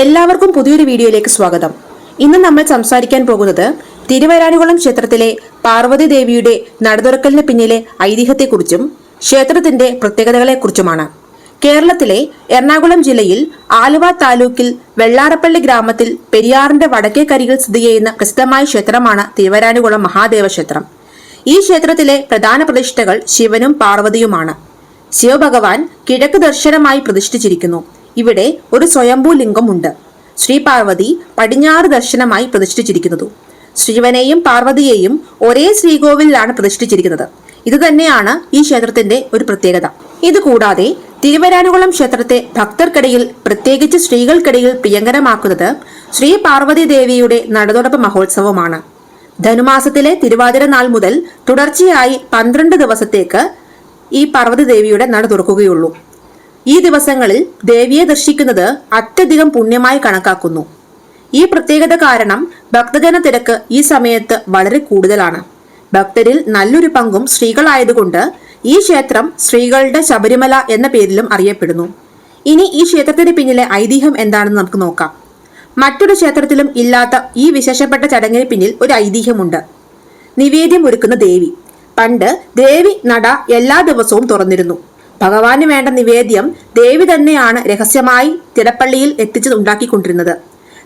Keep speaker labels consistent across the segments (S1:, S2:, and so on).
S1: എല്ലാവർക്കും പുതിയൊരു വീഡിയോയിലേക്ക് സ്വാഗതം. ഇന്ന് നമ്മൾ സംസാരിക്കാൻ പോകുന്നത് തിരുവരാനുകുളം ക്ഷേത്രത്തിലെ പാർവതി ദേവിയുടെ നടതുറക്കലിന് പിന്നിലെ ഐതിഹ്യത്തെക്കുറിച്ചും ക്ഷേത്രത്തിന്റെ പ്രത്യേകതകളെക്കുറിച്ചുമാണ്. കേരളത്തിലെ എറണാകുളം ജില്ലയിൽ ആലുവ താലൂക്കിൽ വെള്ളാറപ്പള്ളി ഗ്രാമത്തിൽ പെരിയാറിന്റെ വടക്കേ കരികിൽ സ്ഥിതി ചെയ്യുന്ന പ്രസിദ്ധമായ ക്ഷേത്രമാണ് തിരുവരാനുകുളം മഹാദേവക്ഷേത്രം. ഈ ക്ഷേത്രത്തിലെ പ്രധാന പ്രതിഷ്ഠകൾ ശിവനും പാർവതിയുമാണ്. ശിവഭഗവാൻ കിഴക്ക് ദർശനമായി പ്രതിഷ്ഠിച്ചിരിക്കുന്നു. ഇവിടെ ഒരു സ്വയംഭൂ ലിംഗമുണ്ട് ശ്രീ പാർവതി പടിഞ്ഞാറ് ദർശനമായി പ്രതിഷ്ഠിച്ചിരിക്കുന്നത്. ശിവനെയും പാർവതിയെയും ഒരേ ശ്രീകോവിലാണ് പ്രതിഷ്ഠിച്ചിരിക്കുന്നത്. ഇത് തന്നെയാണ് ഈ ക്ഷേത്രത്തിന്റെ ഒരു പ്രത്യേകത. ഇതുകൂടാതെ തിരുവരാനുകുളം ക്ഷേത്രത്തെ ഭക്തർക്കിടയിൽ പ്രത്യേകിച്ച് സ്ത്രീകൾക്കിടയിൽ പ്രിയങ്കരമാക്കുന്നത് ശ്രീ പാർവതി ദേവിയുടെ നടതുടപ്പ് മഹോത്സവമാണ്. ധനുമാസത്തിലെ തിരുവാതിര നാൾ മുതൽ തുടർച്ചയായി പന്ത്രണ്ട് ദിവസത്തേക്ക് ഈ പാർവതി ദേവിയുടെ നട തുറക്കുകയുള്ളൂ. ഈ ദിവസങ്ങളിൽ ദേവിയെ ദർശിക്കുന്നത് അത്യധികം പുണ്യമായി കണക്കാക്കുന്നു. ഈ പ്രത്യേകത കാരണം ഭക്തജന തിരക്ക് ഈ സമയത്ത് വളരെ കൂടുതലാണ്. ഭക്തരിൽ നല്ലൊരു പങ്കും സ്ത്രീകളായതുകൊണ്ട് ഈ ക്ഷേത്രം സ്ത്രീകളുടെ ശബരിമല എന്ന പേരിലും അറിയപ്പെടുന്നു. ഇനി ഈ ക്ഷേത്രത്തിന് പിന്നിലെ ഐതിഹ്യം എന്താണെന്ന് നമുക്ക് നോക്കാം. മറ്റൊരു ക്ഷേത്രത്തിലും ഇല്ലാത്ത ഈ വിശേഷപ്പെട്ട ചടങ്ങിന് പിന്നിൽ ഒരു ഐതിഹ്യമുണ്ട്. നിവേദ്യം ഒരുക്കുന്ന ദേവി. പണ്ട് ദേവി നട എല്ലാ ദിവസവും തുറന്നിരുന്നു. ഭഗവാന് വേണ്ട നിവേദ്യം ദേവി തന്നെയാണ് രഹസ്യമായി തിടപ്പള്ളിയിൽ എത്തിച്ച് ഉണ്ടാക്കിക്കൊണ്ടിരുന്നത്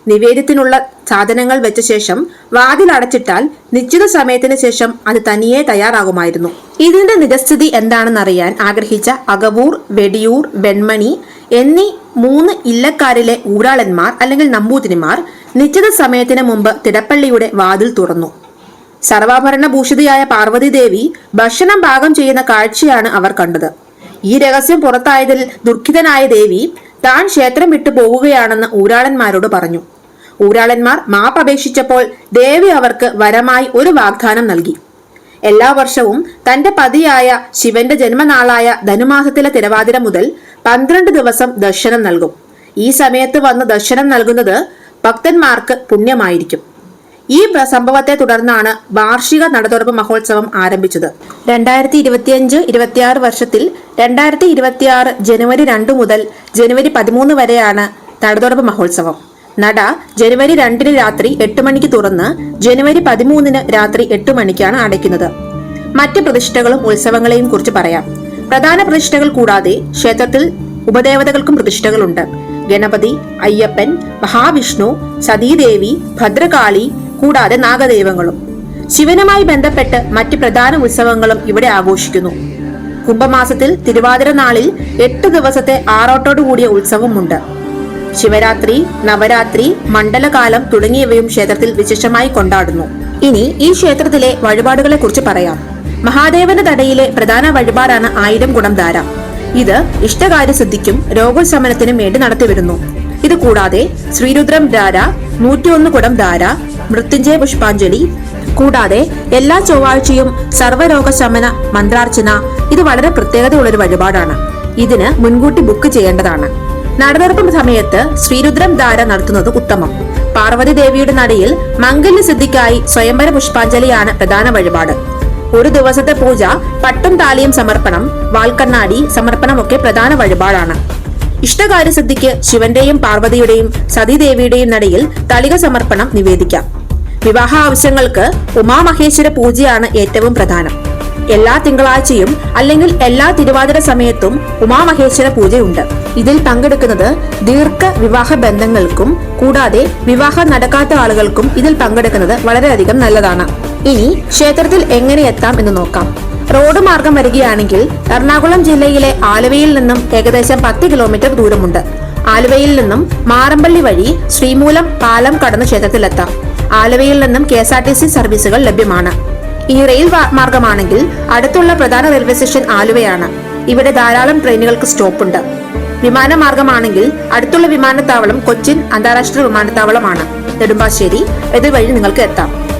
S1: നിവേദ്യത്തിനുള്ള സാധനങ്ങൾ വെച്ച ശേഷം വാതിൽ അടച്ചിട്ടാൽ നിശ്ചിത സമയത്തിന് ശേഷം അത് തനിയെ തയ്യാറാകുമായിരുന്നു. ഇതിന്റെ നിജസ്ഥിതി എന്താണെന്നറിയാൻ ആഗ്രഹിച്ച അകവൂർ വെടിയൂർ വെൺമണി എന്നീ മൂന്ന് ഇല്ലക്കാരിലെ ഊരാളന്മാർ അല്ലെങ്കിൽ നമ്പൂതിരിമാർ നിശ്ചിത സമയത്തിന് മുമ്പ് തിടപ്പള്ളിയുടെ വാതിൽ തുറന്നു. സർവാഭരണ ഭൂഷിതയായ പാർവതി ദേവി ഭക്ഷണം പാകം ചെയ്യുന്ന കാഴ്ചയാണ് അവർ കണ്ടത്. ഈ രഹസ്യം പുറത്തായതിൽ ദുഃഖിതനായ ദേവി താൻ ക്ഷേത്രം വിട്ടു പോവുകയാണെന്ന് ഊരാളന്മാരോട് പറഞ്ഞു. ഊരാളന്മാർ മാപ്പ് അപേക്ഷിച്ചപ്പോൾ ദേവി അവർക്ക് വരമായി ഒരു വാഗ്ദാനം നൽകി. എല്ലാ വർഷവും തന്റെ പതിയായ ശിവന്റെ ജന്മനാളായ ധനുമാസത്തിലെ തിരവാതിര മുതൽ പന്ത്രണ്ട് ദിവസം ദർശനം നൽകും. ഈ സമയത്ത് വന്ന് ദർശനം നൽകുന്നത് ഭക്തന്മാർക്ക് പുണ്യമായിരിക്കും. ഈ സംഭവത്തെ തുടർന്നാണ് വാർഷിക നടതുറപ്പ് മഹോത്സവം ആരംഭിച്ചത്. രണ്ടായിരത്തി ഇരുപത്തിയഞ്ച് ഇരുപത്തിയാറ് വർഷത്തിൽ രണ്ടായിരത്തി ഇരുപത്തിയാറ് ജനുവരി രണ്ട് മുതൽ ജനുവരി പതിമൂന്ന് വരെയാണ് നടതുറപ്പ് മഹോത്സവം. നട ജനുവരി രണ്ടിന് രാത്രി എട്ട് മണിക്ക് തുറന്ന് ജനുവരി പതിമൂന്നിന് രാത്രി എട്ട് മണിക്കാണ് അടയ്ക്കുന്നത്. മറ്റ് പ്രതിഷ്ഠകളും ഉത്സവങ്ങളെയും കുറിച്ച് പറയാം. പ്രധാന പ്രതിഷ്ഠകൾ കൂടാതെ ക്ഷേത്രത്തിൽ ഉപദേവതകൾക്കും പ്രതിഷ്ഠകളുണ്ട്. ഗണപതി അയ്യപ്പൻ മഹാവിഷ്ണു സതീദേവി ഭദ്രകാളി കൂടാതെ നാഗദൈവങ്ങളും. ശിവനുമായി ബന്ധപ്പെട്ട് മറ്റ് പ്രധാന ഉത്സവങ്ങളും ഇവിടെ ആഘോഷിക്കുന്നു. കുംഭമാസത്തിൽ തിരുവാതിര നാളിൽ എട്ട് ദിവസത്തെ ആറോട്ടോട് കൂടിയ ഉത്സവമുണ്ട്. ശിവരാത്രി നവരാത്രി മണ്ഡലകാലം തുടങ്ങിയവയും ക്ഷേത്രത്തിൽ വിശേഷമായി കൊണ്ടാടുന്നു. ഇനി ഈ ക്ഷേത്രത്തിലെ വഴിപാടുകളെ കുറിച്ച് പറയാം. മഹാദേവന്റെ തടയിലെ പ്രധാന വഴിപാടാണ് ആയിരം ഗുണം ധാര. ഇത് ഇഷ്ടകാര്യ ഇഷ്ടകാര്യസിദ്ധിക്കും രോഗശമനത്തിനും വേണ്ടി നടത്തിവരുന്നു. ഇത് കൂടാതെ ശ്രീരുദ്രം ധാര നൂറ്റിയൊന്ന് കുടം ധാര മൃത്യുഞ്ജയ പുഷ്പാഞ്ജലി. കൂടാതെ എല്ലാ ചൊവ്വാഴ്ചയും സർവരോഗ ശമന മന്ത്രാർച്ചന ഇത് വളരെ പ്രത്യേകതയുള്ളൊരു വഴിപാടാണ്. ഇതിന് മുൻകൂട്ടി ബുക്ക് ചെയ്യേണ്ടതാണ്. നടനിർപ്പം സമയത്ത് ശ്രീരുദ്രം ധാര നടത്തുന്നത് ഉത്തമം. പാർവതി ദേവിയുടെ നടയിൽ മംഗല്യ സിദ്ധിക്കായി സ്വയംവര പുഷ്പാഞ്ജലിയാണ് പ്രധാന വഴിപാട്. ഒരു ദിവസത്തെ പൂജ പട്ടും താലിയും സമർപ്പണം വാൽക്കണ്ണാടി സമർപ്പണമൊക്കെ പ്രധാന വഴിപാടാണ്. ഇഷ്ടകാര്യസിദ്ധിക്ക് ശിവന്റെയും പാർവതിയുടെയും സതീദേവിയുടെയും നടയിൽ തളിക സമർപ്പണം നിവേദിക്കാം. വിവാഹ ആവശ്യങ്ങൾക്ക് ഉമാമഹേശ്വര പൂജയാണ് ഏറ്റവും പ്രധാനം. എല്ലാ തിങ്കളാഴ്ചയും അല്ലെങ്കിൽ എല്ലാ തിരുവാതിര സമയത്തും ഉമാമഹേശ്വര പൂജയുണ്ട്. ഇതിൽ പങ്കെടുക്കുന്നത് ദീർഘ വിവാഹ ബന്ധങ്ങൾക്കും കൂടാതെ വിവാഹം നടക്കാത്ത ആളുകൾക്കും ഇതിൽ പങ്കെടുക്കുന്നത് വളരെയധികം നല്ലതാണ്. ഇനി ക്ഷേത്രത്തിൽ എങ്ങനെ എത്താം എന്ന് നോക്കാം. റോഡ് മാർഗം വരികയാണെങ്കിൽ എറണാകുളം ജില്ലയിലെ ആലുവയിൽ നിന്നും ഏകദേശം പത്ത് കിലോമീറ്റർ ദൂരമുണ്ട്. ആലുവയിൽ നിന്നും മാറമ്പള്ളി വഴി ശ്രീമൂലം പാലം കടന്ന് ക്ഷേത്രത്തിലെത്താം. ആലുവയിൽ നിന്നും K S R T C സർവീസുകൾ ലഭ്യമാണ്. ഈ റെയിൽ മാർഗമാണെങ്കിൽ അടുത്തുള്ള പ്രധാന റെയിൽവേ സ്റ്റേഷൻ ആലുവയാണ്. ഇവിടെ ധാരാളം ട്രെയിനുകൾക്ക് സ്റ്റോപ്പുണ്ട്. വിമാന മാർഗമാണെങ്കിൽ അടുത്തുള്ള വിമാനത്താവളം കൊച്ചിൻ അന്താരാഷ്ട്ര വിമാനത്താവളമാണ്. നെടുമ്പാശ്ശേരി ഇതുവഴി നിങ്ങൾക്ക് എത്താം.